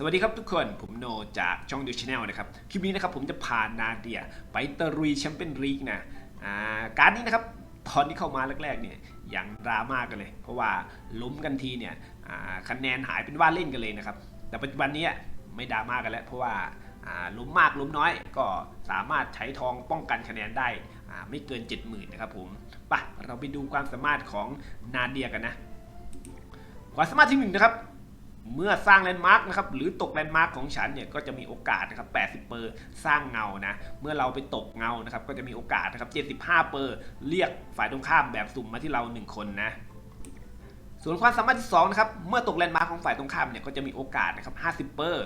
สวัสดีครับทุกคน ผมโนจากช่องดูชาแนลนะครับ คลิปนี้นะครับผมจะพานาเดีย ไปตะรุยแชมเปี้ยนลีกนะอ่าการนี้นะครับ ตอนที่เข้ามาแรกๆเนี่ยอย่างดราม่ากันเลย เพราะว่าล้มกันทีเนี่ยคะแนนหายเป็นว่าเล่นกันเลยนะครับ แต่ปัจจุบันนี้ไม่ดราม่ากันแล้ว เพราะว่าล้มมากล้มน้อยก็สามารถใช้ทองป้องกันคะแนนได้ไม่เกิน 70,000นะครับผมไปะเราไปดูความสามารถของนาเดียกันนะ ความสามารถที่หนึ่งนะครับ เมื่อสร้างแลนด์มาร์กนะครับหรือตกแลนด์มาร์กของฉันเนี่ยก็จะมีโอกาสนะครับ80เปอร์สร้างเงานะเมื่อเราไปตกเงานะครับก็จะมีโอกาสนะครับ75เปอร์เรียกฝ่ายตรงข้ามแบบสุ่มมาที่เรา 1 คนนะส่วนความสามารถที่2นะครับ เมื่อตกแลนด์มาร์กของฝ่ายตรงข้ามเนี่ยก็จะมีโอกาสนะครับ 50 เปอร์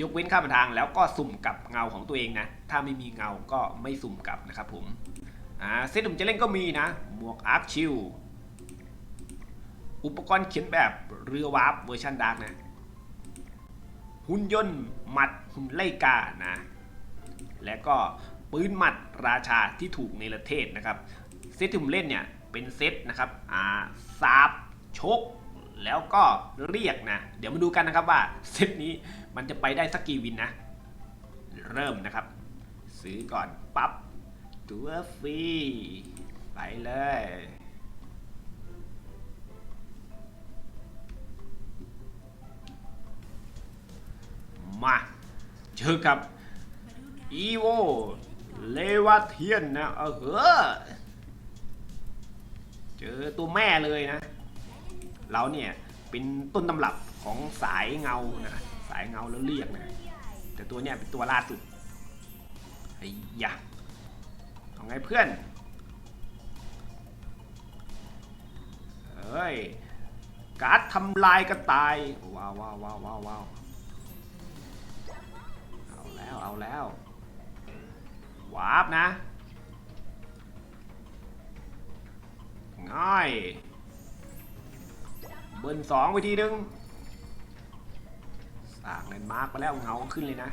ยกเว้นข้ามทาง แล้วก็สุ่มกับเงาของตัวเองนะ ถ้าไม่มีเงาก็ไม่สุ่มกลับนะครับผมเซตผมจะเล่นก็มีนะ หมวกอาร์คชิล อุปกรณ์เขียนแบบเรือวาร์ปเวอร์ชันดาร์กนะ หุ่นยนต์หมัดหุ่นไล่กานะ และก็ปืนหมัดราชาที่ถูกในประเทศนะครับ เซตที่ผมเล่นเนี่ยเป็นเซตนะครับอ่าสาบชก แล้วก็เรียกนะ เดี๋ยวมาดูกันนะครับว่าเซตนี้มันจะไปได้สักกี่วินนะ เริ่มนะครับ ซื้อก่อนปับ๊บตัวฟรีไปเลย มาเจอกับอีโวเลวาเทียนนะเออเฮ้อเจอตัวแม่เลยนะ เราเนี่ยเป็นต้นตำรับของสายเงานะสายเงาแล้วเรียกนะแต่ตัวเนี้ยเป็นตัวล่าสุดไอ้ยะเอาไงเพื่อนเอ้ยการ์ดทำลายกระต่ายว้าวว้าวว้าวว้าว แล้ววาร์ปนะ ง่าย เบิร์นสองไปทีนึงสร้างแลนมาร์กไปแล้วเงาขึ้นเลยนะ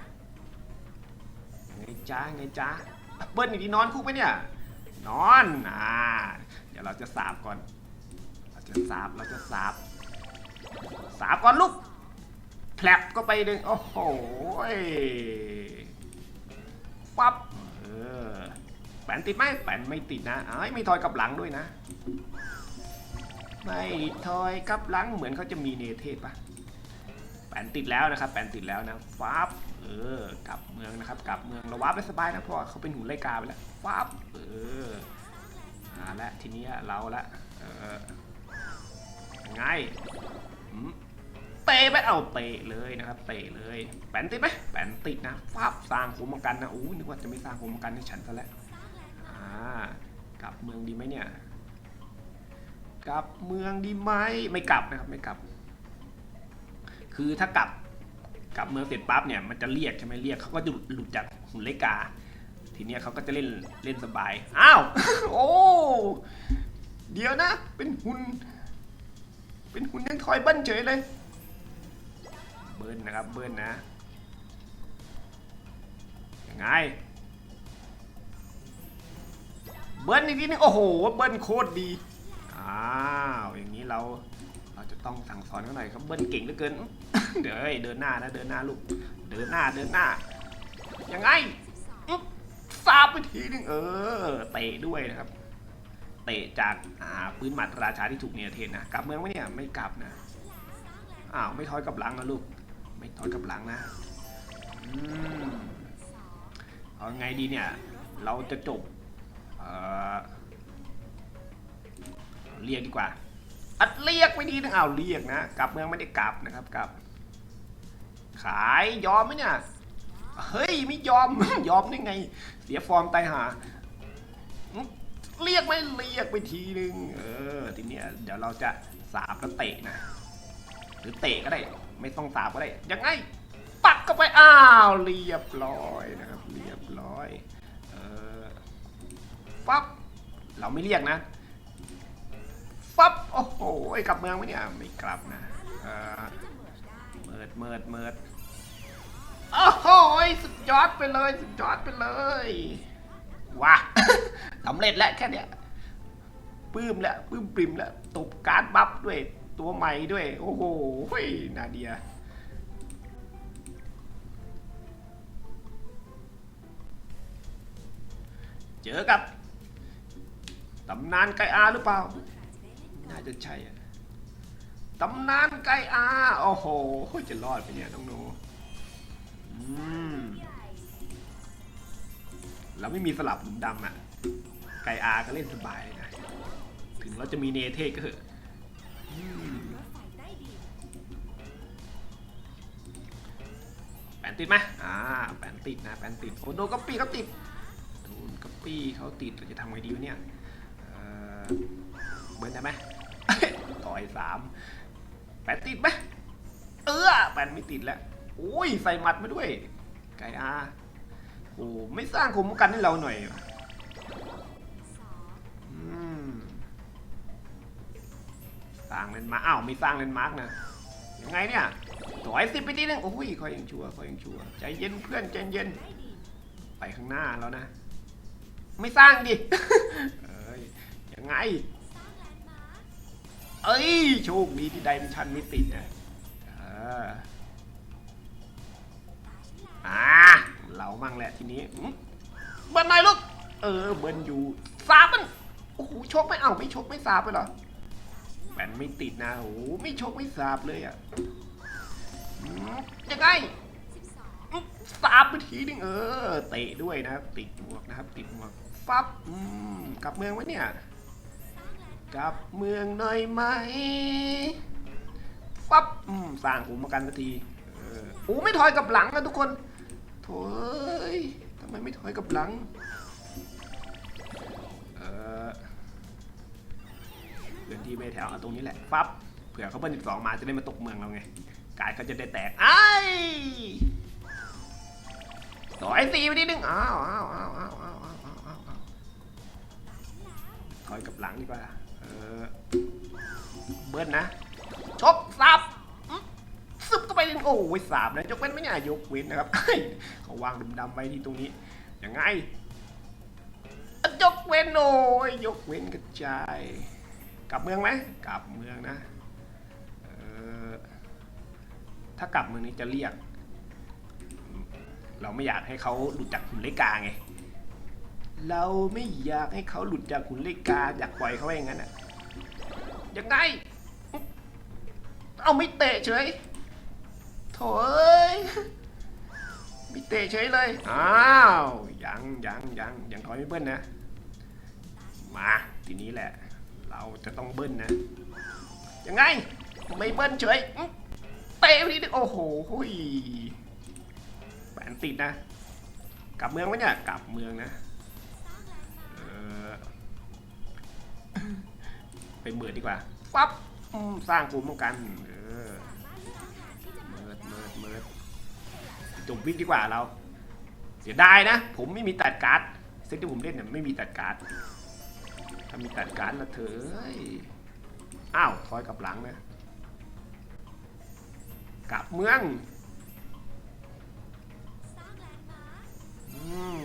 ไงจ้าไงจ้าเบิ้ลอีกทีนอนคุกไหมเนี่ย นอนอ่าเดี๋ยวเราจะสาบก่อน เราจะสาบเราจะสาบสาบก่อนลูกแผลบก็ไปดึงโอ้โห ปั๊บเออแปนติดไหมแปนไม่ติดนะไอ้ไม่ทอยกลับหลังด้วยนะ ไม่ทอยกลับหลังเหมือนเขาจะมีเนเทศปะแปนติดแล้วนะครับ แปนติดแล้วนะฟับเออกลับเมืองนะครับกลับเมืองเราวับได้สบายนะเพราะว่าเขาเป็นหุ่นไล่กาไปแล้วฟับเอออาละทีนี้เราละเออไง เตะไปเอาเตะเลยนะครับเตะเลยแปนติดไหมแปนติดนะฟับสร้างคุ้มกันนะโอู้นึกว่าจะไม่สร้างคุ้มกันให้ฉันซะแล้วอ่ากลับเมืองดีไหมเนี่ย กลับเมืองดีไหมไม่กลับนะครับไม่กลับ คือถ้ากลับกลับเมืองเสร็จปั๊บเนี่ยมันจะเรียกใช่ไหมเรียกเขาก็จะหลุดจากหุ่นเลกา ทีเนี้ยเขาก็จะเล่นเล่นสบายอ้าวโอ้เดี๋ยวนะ เป็นหุ่นเป็นหุ่นยังทอยบิ้ลเฉยเลย เบิ้ลนะครับเบิ้ลนะยังไงเบิ้ลอีกทีนึงโอ้โหเบิ้ลโคตรดีอ้าวอย่างนี้เราเราจะต้องสั่งสอนเขาหน่อยครับเบิ้ลเก่งเหลือเกินเดี๋ยวเดินหน้านะเดินหน้าลูกเดินหน้าเดินหน้ายังไงอึ๊บซาบไปทีนึงเออเตะด้วยนะครับเตะจากอ่าปืนหมัดราชาที่ถูกเนรเทศนะกลับเมืองไหมเนี่ยไม่กลับนะอ้าวไม่ถอยกลับหลังนะลูก ไม่ถอยกลับหลังนะอืมเอาไงดีเนี่ย เราจะจบเอ่อเรียกดีกว่า อัดเรียกไม่ดีนะอ้าวเรียกนะ กลับเมืองไม่ได้กลับนะครับกลับ ขายยอมไหมเนี่ย เฮ้ยไม่ยอม ยอมได้ไง เสียฟอร์มตายหา เรียกไม่เรียกไปทีนึง เออทีเนี้ยเดี๋ยวเราจะสาบแล้วเตะนะ หรือเตะก็ได้ ไม่ต้องสาบก็ได้ ยังไง ปักเข้าไป อ้าว เรียบร้อยนะครับ เรียบร้อย เออฟับเราไม่เรียกนะฟับโอ้โหกลับเมืองไหมเนี่ย ไม่กลับนะเออเมิดเมิดเมิดโอ้โหสุดยอดไปเลย สุดยอดไปเลยว้าสำเร็จแล้วแค่เนี้ยปื้มแล้วปื้มปริมแล้วตบการ์ดบัฟด้วย ตัวใหม่ด้วย โอ้โหนาเดีย เจอกับตำนานไกอาหรือเปล่า น่าจะใช่อะตำนานไกอาโอ้โห จะรอดไปเนี่ยน้องหนูเราไม่มีสลับหลุมดำอะไกอาก็เล่นสบายเลยนะ ถึงเราจะมีเนเธอร์ก็เถอะ นติดไหมอ่าแปนติดนะแปนติดโอ้โดนกัปปี้เขาติดโดนกัปปี้เขาติดเราจะทำไงดีวะเนี่ยเออเบิร์นได้ไหมต่อยสามแปนติดไหมเออแปนไม่ติดแล้วโอ้ยใส่หมัดมาด้วย ไก่อาโอ้ไม่สร้างคุมกันให้เราหน่อยอืมสร้างเลนมาร์กอ้าวไม่สร้างเลนมาร์กนะยังไงเนี่ย ถอยสิไปทีนึงโอ้ยคอยยังชัวร์คอยยังชัวร์ใจเย็นเพื่อนใจเย็น ไปข้างหน้าแล้วนะ ไม่สร้างดิเอ้ยยังไง เอ้ยโชคดีที่ไดมันชันไม่ติดนะอออ่าเรามั่งแหละทีนี้เบิ้ลหน่อยลูก เออเบิ้ลอยู่สาบมันโอ้โหชกไม่เอาไม่ชกไม่สาบไปหรอแบนไม่ติดนะโอ้โหไม่ชกไม่สาบเลยอะ อืมยังไงอื้สาบไปทีนึงเออเตะด้วยนะครับ ติดหมวกนะครับติดหมวกฟับกลับเมืองไว้เนี่ย กลับเมืองหน่อยไหมฟับสร้างผมมากันสักทีโอ้ไม่ถอยกลับหลังนะทุกคนโถอยทำไมไม่ถอยกลับหลังเออเดินที่ไปแถวเอาตรงนี้แหละปั๊บเผื่อเขาเบิ้ลสิบสองมาจะได้มาตกเมืองเราไง กายเขาจะได้แตกไอ้ต่อยตีไปนิดนึงอ้าวอ้าวอ้าวอ้าวอ้าวอ้าวอ้าวอ้าวถอยกับหลังดีกว่า เออ เบิ้ลนะ ชกซับซึบก็ไปนึงโอ้ยสาบนะจกเว้นไม่เนี่ยยกเว้นนะครับเขาวางดำๆไว้ที่ตรงนี้ยังไงยกเว้นโอ้ยยกเว้นกระจาย กลับเมืองไหมกลับเมืองนะ ถ้ากลับเมืองนี้จะเรียก เราไม่อยากให้เขาหลุดจากขุนเลกาไง เราไม่อยากให้เขาหลุดจากขุนเลกาอยากปล่อยเขาไว้อย่างนั้นอะยังไง เอาไม่เตะเฉยโถเอ้ยไม่เตะเฉยเลย อ้าว ยังยังยังยังถอยไม่เบิ้ลนะ มาทีนี้แหละ เราจะต้องเบิ้ลนะ ยังไง ไม่เบิ้ลเฉยอ เตะไปทีนึงโอ้โหหุยแปนติดนะ กลับเมืองไหมเนี่ยกลับเมืองนะเออไปเมิดดีกว่าปั๊บสร้างภูมิป้องกันเออเมิดเมิดเมิดจบวิกดีกว่าเรา เสียดายนะ ผมไม่มีตัดการ์ดเซตที่ผมเล่นเนี่ยไม่มีตัดการ์ดถ้ามีตัดการ์ดละเถอะอ้ยอ้าวถอยกลับหลังนะ กลับเมืองอืม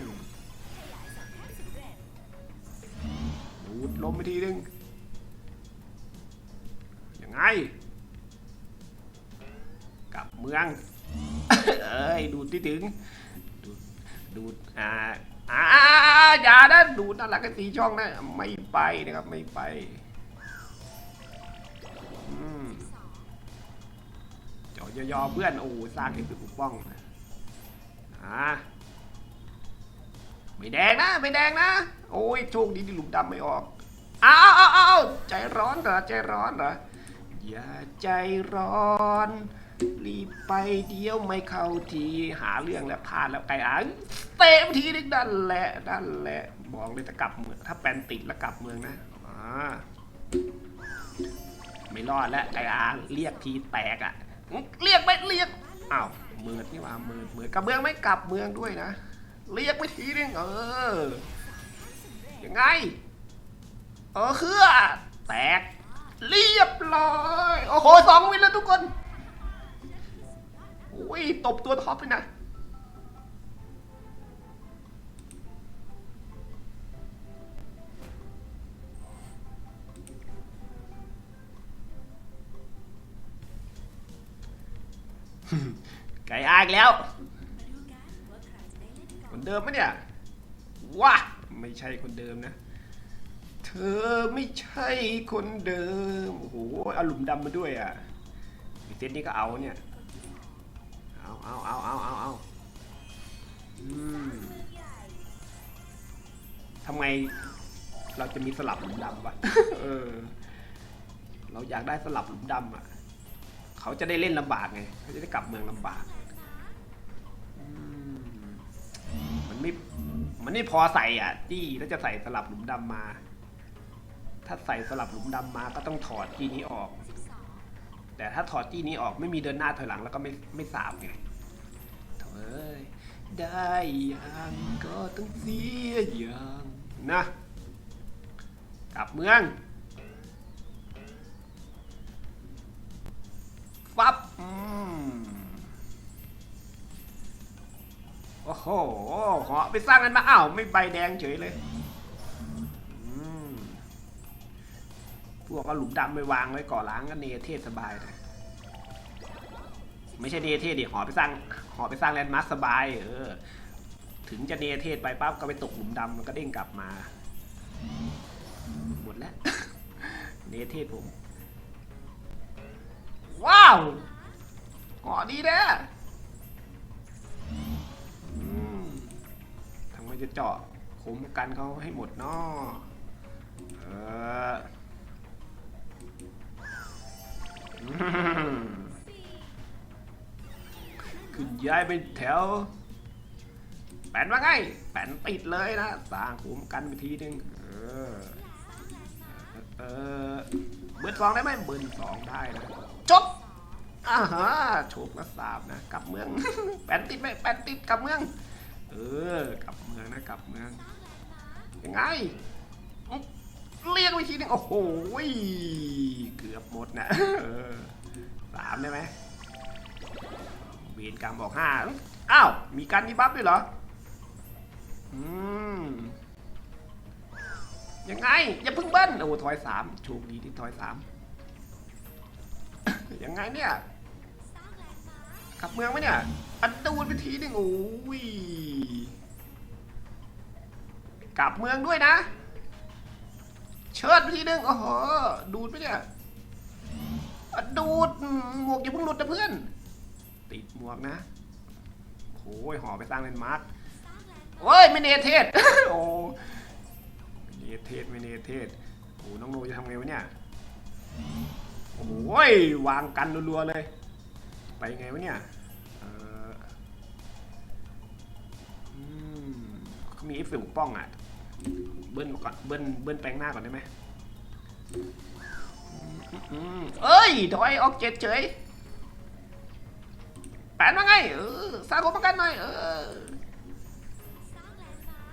ดูดลมไปทีนึง ยังไง กลับเมือง เอ้ย ดูดที่ถึง ดูดดูดอ่าอ่าอย่านะดูดน่ารักกันสีช่องนะ ไม่ไปนะครับ ไม่ไป ยอๆเพื่อน โอ้สร้างให้เป็นปกป้องนะอ่าไม่แดงนะไม่แดงนะ โอ้ยโชคดีที่หลุมดำไม่ออกอ้าวอ้าวอ้าวใจร้อนเหรอใจร้อนเหรออย่าใจร้อน รีบไปเดียวไม่เข้าทีหาเรื่องแล้วพลาดแล้วไก่อ่านเตะทีนึงนั่นแหละนั่นแหละบอกเลยจะกลับเมืองถ้าแปนติดแล้วกลับเมืองนะอ่าไม่รอดแล้วไก่อาเรียกทีแตกอะ เรียกไม่เรียกอ้าวเมือดนี่ว่าเมือดเมือดกลับเมืองไม่กลับเมืองด้วยนะ เรียกไปทีนึงเออยังไง เออเครือแตก เรียบร้อย โอ้โหสองวินแล้วทุกคนอุ้ยตบตัวท็อปเลยนะ ไก่อายอีกแล้วเหมือนเดิมไหมเนี่ยว้าไม่ใช่คนเดิมนะ เธอไม่ใช่คนเดิมโอ้โหเอาหลุมดำมาด้วยอะเซตนี้ก็เอาเนี่ยเอาเอาเอาเอาเอาเอาทำไมเราจะมีสลับหลุมดำวะเออ เราอยากได้สลับหลุมดำอะ เขาจะได้เล่นลำบากไงเขาจะได้กลับเมืองลำบากมันไม่มันไม่พอใส่อะจี้แล้วจะใส่สลับหลุมดำมา ถ้าใส่สลับหลุมดำมาก็ต้องถอดจี้นี้ออก แต่ถ้าถอดจี้นี้ออกไม่มีเดินหน้าถอยหลังแล้วก็ไม่ไม่สาบไงโถ่เอ้ยได้อย่างก็ต้องเสียอย่างนะกลับเมือง โอ้โหเหาะไปสร้างนั้นมาอ้าวไม่ใบแดงเฉยเลยพวกเอาหลุมดำไปวางไว้ก่อล้างก็เนเทศสบายเลยไม่ใช่เนเทศดิหอไปสร้างหอไปสร้างแลนด์มาร์คสบายเออ ถึงจะเนเทศไปปั๊บก็ไปตกหลุมดำมันก็เด้งกลับมาหมดแล้วเนเทศผม ว้าวหอดีแน จะเจาะคุ้มกันเขาให้หมดเนาะเอออืมขึ้นย้ายไปแถวแปนว่าไงแปนติดเลยนะสร้างคุ้มกันไปทีนึงเออเออเบิร์สองได้ไหมเบิร์สองได้นะจบอ่าฮะโฉบและสาบนะกลับเมือง แปนติดไหมแปนติดกลับเมือง เออ กลับเมืองนะกลับเมือง ยังไง เรียกไปทีหนึงโอ้โหเกือบหมดนะสามได้ไหมเวียนกรรมบอกห้าอ้าว มีการดีบัฟด้วยเหรอ อืม ยังไง อย่าเพึ่งเบิ้ลโอ้ถอยสามโชคดีที่ถอยสามยังไงเนี่ย กลับเมืองไหมเนี่ยอันดูนไปทีหนึ่งโอ้ยกลับเมืองด้วยนะ เชิดไปทีหนึ่งโอ้โหดูดไปเนี่ยอันดูดหมวกอย่าเพิ่งหลุดนะเพื่อน ติดหมวกนะโอ้ยห่อไปสร้างเป็นมาร์คโอ้ยไม่เนเทศโอ้ไม่เนเทศไม่เนเทศโอ้น้องโนจะทำไงวะเนี่ยโอ้ยวางกันรัวๆเลย ไปไงวะเนี่ยเอ่ออืมเขามีเอฟเฟกต์ปกป้องอะ เบิ้ลก่อน เบิ้ล เบิ้ลแปลงหน้าก่อนได้ไหมเอ้ยถอยออกเจ็ดเฉยแปนว่าไง เออสร้างผมประกันหน่อย เออ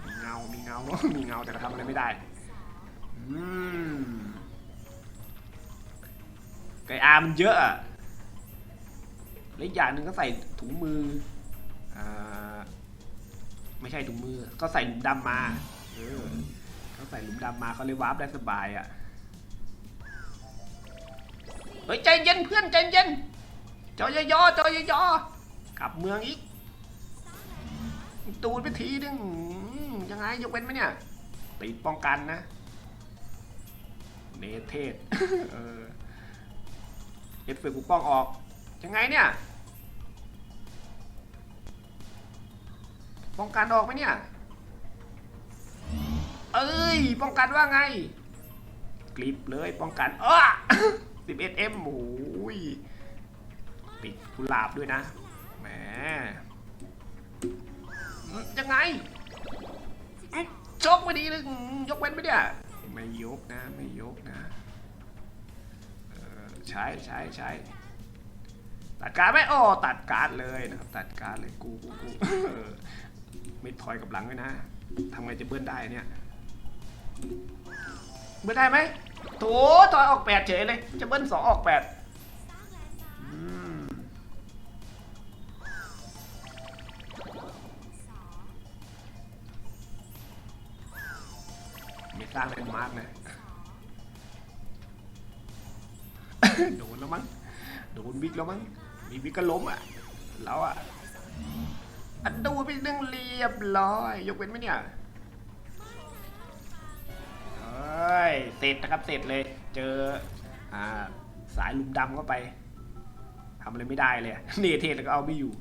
มีเงา มีเงา มีเงา แต่ก็ทำอะไรไม่ได้ อืมไก่อามันเยอะอะ และอีกอย่างหนึ่งก็ใส่ถุงมืออ่าไม่ใช่ถุงมือ ก็ใส่หลุมดำมาเออเขาใส่หลุมดำมาเขาเลยวาร์ปได้สบายอะ่ะเฮ้ยใจเย็นเพื่อนใจเย็นจอยยอจอยยอกลับเมืองอีกตูนไปทีนึงยังไงยกเว้นไหมเนี่ยติดป้องกันนะ เนเทศเออเอฟเฟกต์ปกป้องออก ยังไงเนี่ย ป้องกันออกไหมเนี่ย เอ้ย ป้องกันว่าไงกริบเลยป้องกันเออ11 m โอ้ยปิดกุหลาบด้วยนะ แหม ยังไงอืมชกไม่ดีเลยยกเว้นไหมเนี่ยไม่ยกนะ ไม่ยกนะใช่ใช่ใช่ตัดการดไหมโอ้ตัดการดเลยนะครับ ตัดการดเลยกูกูกู ไม่ถอยกับหลังไว้นะทำไงจะเบิ้ลได้เนี่ย เบิ้ลได้ไหมโถถอยออกแปดเฉยเลย จะเบิ้ลสองออกแปดไม่สร้างเป็นมาร์กนะโดนแล้วมั้ง โดนวิกแล้วมั้ง มีวิกก็ล้มอะ แล้วอะ อันดูไปหนึ่งเรียบร้อย ยกเว้นไหมเนี่ยอ้ยเสร็จนะครับเสร็จเลย เจออ่าสายลุมดำเข้าไปทำอะไรไม่ได้เลยเนเทศแล้วก็เอาไม่อยู่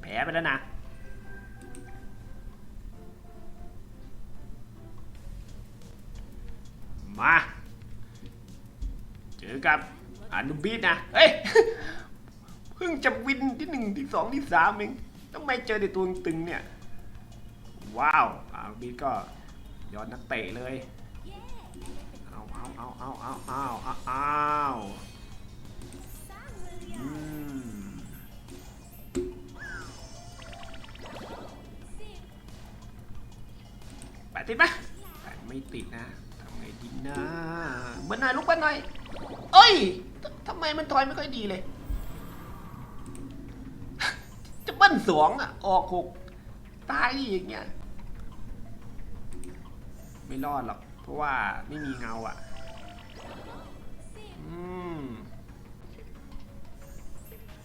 แผลไปแล้วนะมา เจอกับอนุบิสนะ เฮ้ย พิ่งจะวินที่หนึ่งที่สองที่สามเองทำไมเจอแต่ตัวตึงเนี่ย ว้าวอาบีก็ยอดนักเตะเลยเอาเอาเอาเอาเอาเอาเอาแปดติดปะแปดไม่ติดนะทำไงดีนะเบิ้ลหนายลุกเบิ้ลหน่อย เอ้ยทำไมมันถอยไม่ค่อยดีเลย สองอะ ออกหกตายอีกเงี้ยไม่รอดหรอก เพราะว่าไม่มีเงาอะ อืม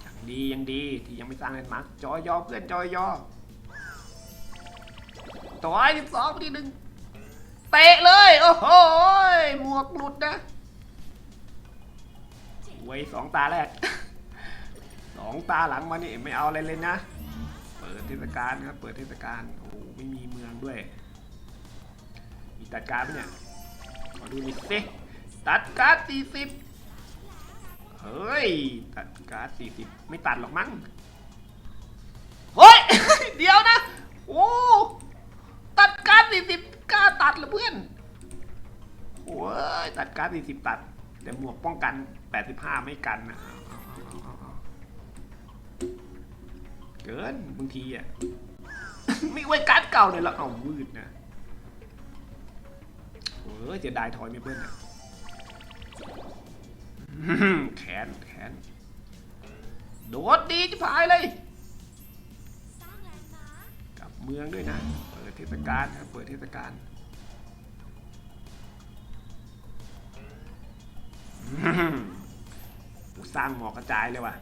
ยังดียังดีที่ยังไม่สร้างแลนมาร์คจอยอเพื่อนจอยอต่อยสิบสองทีหนึ่งเตะเลย โอ้โหหมวกหลุดนะไว้สองตาแรกสองตาหลังมานี่ไม่เอาอะไรเลยนะ เปิดเทศกาลครับ เปิดเทศกาล โอ้โห ไม่มีเมืองด้วย มีตัดการดเนี่ย ขอดูหนิสิ ตัดการ์ดสี่สิบเฮ้ย ตัดการ์ดสี่สิบไม่ตัดหรอกมั้ง เฮ้ย เดี๋ยวนะ โอ้ ตัดการ์ดสี่สิบกล้าตัดเหรอเพื่อนโอ้ย ตัดการ์ดสี่สิบตัด แต่หมวกป้องกันแปดสิบห้าไม่กันนะ กินบางทีอะ ไม่ไว้การ์ดเก่าเลยล้วเอาวืดนะเออจะได้ทอยไม่เบิ้ลอะอื้อหือแขนแขนโดดดีจะพายเลย กลับเมืองด้วยนะ เปิดเทศกาลเปิดเทศกาลสร้างหมอกกระจายเลยว่ะ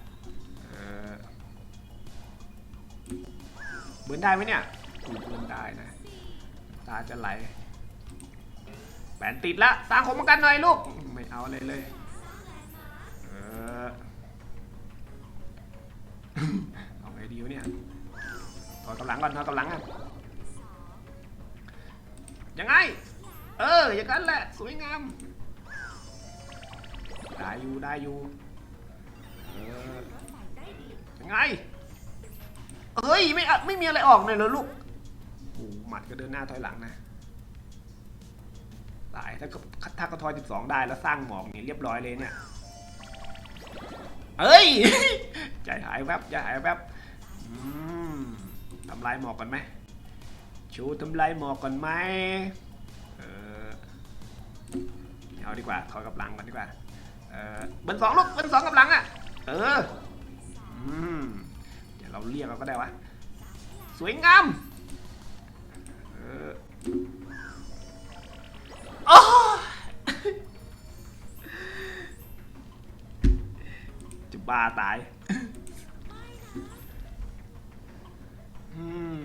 เบิร์นได้ไหมเนี่ยกูเบิร์นได้นะ ตาจะไหล แปนติดละสร้างคมกันหน่อยลูก ไม่เอาอะไรเลย เออ เอาไงดีวะเนี่ยถอยกำลังก่อนถอยกำลังก่อนยังไง เออ อย่างนั้นแหละ สวยงาม ได้อยู่ ได้อยู่เออยังไง เฮ้ยไม่อะไม่มีอะไรออกเลยเหรอลูกโอ้หมัดก็เดินหน้าถอยหลังนะตายถ้าก็ถ้ากระทอย12 ได้แล้วสร้างหมอกนี่เรียบร้อยเลยเนี่ยเอ้ยใจหายแวบใจหายแวบทำลายหมอกก่อนไหมชูทำลายหมอกก่อนไหมเออเอาดีกว่าถอยกับหลังก่อนดีกว่าเออเบิ้ลสองลูกเบิ้ลสองกับหลังอะเอออืม เดี๋ยวเราเรียกเราก็ได้วะ สวยงามเออโอ้จะบ้าตายอืม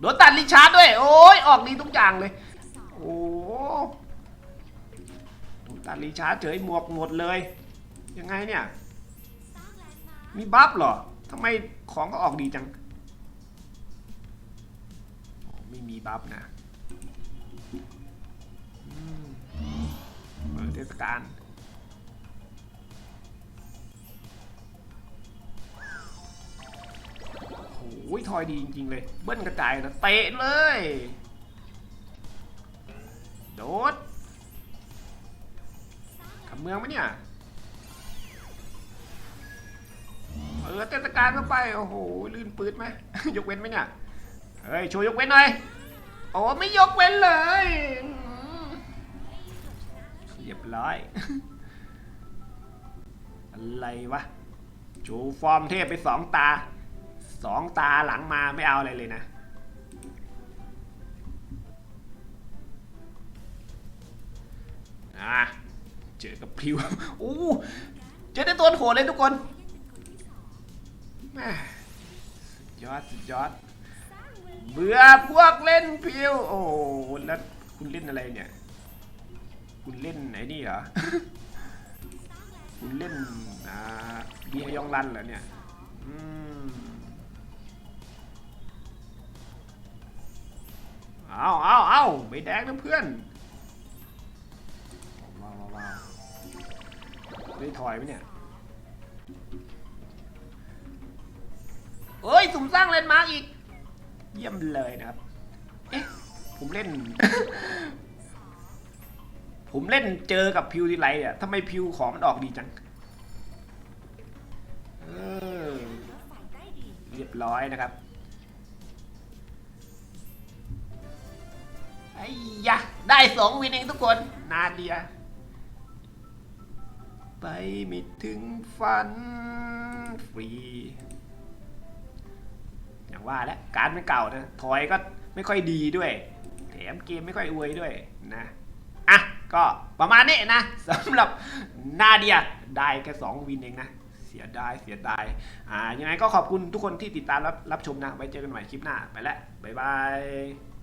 โดนตัดลิชาร์ดด้วย โอ้ยออกดีทุกอย่างเลย โอ้โดนตัดลิชาร์ดเฉยหมวกหมดเลย ยังไงเนี่ย มีบัฟเหรอ ทำไมของก็ออกดีจัง ไม่มีบัฟนะเปิดเทศกาลโอ้ยทอยดีจริง ๆ เลย เบิ้ลกระจายนะเตะเลย โดดขับเมืองไหมเนี่ย เปิดเทศกาลเข้าไป โอ้โห ลื่นปืดไหม ยกเว้นไหมเนี่ย เฮ้ยโชว์ยกเว้นหน่อย โอ้ไม่ยกเว้นเลยเรียบร้อย อะไรวะจูฟอร์มเทพไปสองตา สองตาหลังมาไม่เอาอะไรเลยนะอะเจอกับพริวอู้เจอได้ตัวโหดเลยทุกคน สุดยอดสุดยอด เบื่อพวกเล่นพิวโอ้โหแล้วคุณเล่นอะไรเนี่ย คุณเล่นไหนนี่เหรอ คุณเล่นอ่าเบียร์ยองรันเหรอเนี่ยอืมเอาเอาเอาไม่แดงนะเพื่อนว้าวว้าวว้าวได้ถอยไหมเนี่ย เอ้ยสุ่มสร้างเลนด์มาร์กอีก เยี่ยมเลยนะครับ เอ๊ะ ผมเล่น ผมเล่นเจอกับพิวทีไรอะทำไมพิวของมันออกดีจังเออเรียบร้อยนะครับ ไอ้ยะ ได้สองวินเองทุกคน นาเดีย ไปไม่ถึงฝันฟรี อย่างว่าแล้วการไม่เก่านะถอยก็ไม่ค่อยดีด้วยแถมเกมไม่ค่อยอวยด้วยนะอะก็ประมาณนี้นะสำหรับนาเดียได้แค่2วินเองนะเสียดายเสียดายอ่ายังไงก็ขอบคุณทุกคนที่ติดตามรับรับชมนะไว้เจอกันใหม่คลิปหน้าไปแล้วบ๊ายบาย